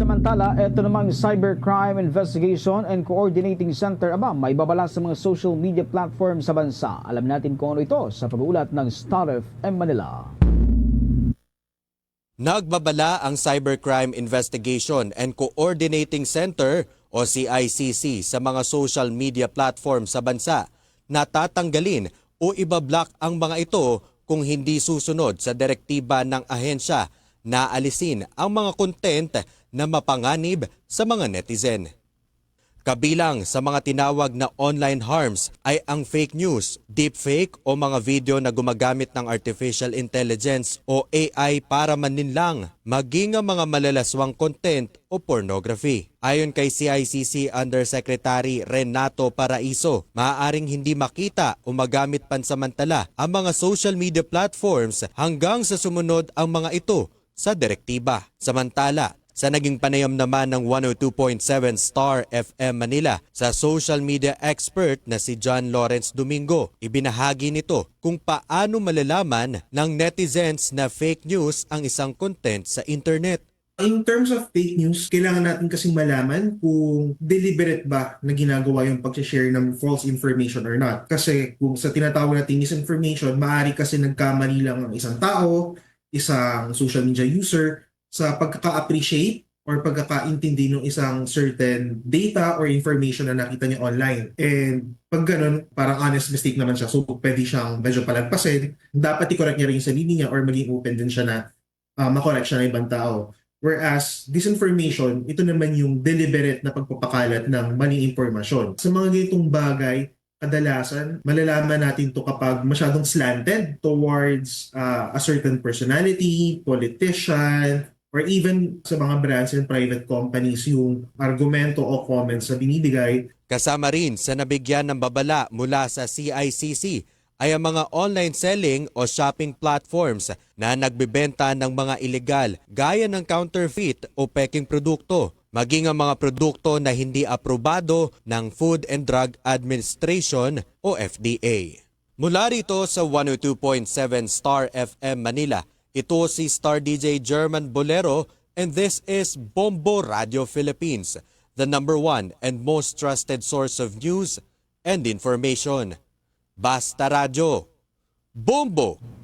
Samantala, ito namang Cybercrime Investigation and Coordinating Center aba may babala sa mga social media platform sa bansa. Alam natin kung ano ito sa pag-uulat ng Star FM Manila. Nagbabala ang Cybercrime Investigation and Coordinating Center o CICC sa mga social media platform sa bansa na tatanggalin o ibablock ang mga ito kung hindi susunod sa direktiba ng ahensya na alisin ang mga content na mapanganib sa mga netizen. Kabilang sa mga tinawag na online harms ay ang fake news, deepfake o mga video na gumagamit ng artificial intelligence o AI para maninlang, maging ang mga malalaswang content o pornography. Ayon kay CICC Undersecretary Renato Paraiso, maaaring hindi makita o magamit pansamantala ang mga social media platforms hanggang sa sumunod ang mga ito sa direktiba. Samantala, sa naging panayam naman ng 102.7 Star FM Manila sa social media expert na si John Lawrence Domingo, ibinahagi nito kung paano malalaman ng netizens na fake news ang isang content sa internet. In terms of fake news, kailangan natin kasing malaman kung deliberate ba na ginagawa yung pag-share ng false information or not. Kasi kung sa tinatawag natin misinformation, maaari kasi nagkamali lang ang isang tao, isang social media user, sa pagkaka-appreciate or pagkakaintindi ng isang certain data or information na nakita niya online. And pag ganun, parang honest mistake naman siya. So, pwede siyang medyo palagpasin. Dapat i-correct niya rin yung sarili niya or maging open din siya na uh, makorek siya ng ibang tao. Whereas, disinformation, ito naman yung deliberate na pagpapakalat ng maling impormasyon. Sa mga ganitong bagay, kadalasan, malalaman natin to kapag masyadong slanted towards uh, a certain personality, politician, or even sa mga brands and private companies yung argumento o comments na binibigay. Kasama rin sa nabigyan ng babala mula sa CICC ay ang mga online selling o shopping platforms na nagbebenta ng mga ilegal gaya ng counterfeit o peking produkto, maging ang mga produkto na hindi aprobado ng Food and Drug Administration o FDA. Mula rito sa 102.7 Star FM Manila, ito si Star DJ German Bolero and this is Bombo Radio Philippines, the number one and most trusted source of news and information. Basta Radio. Bombo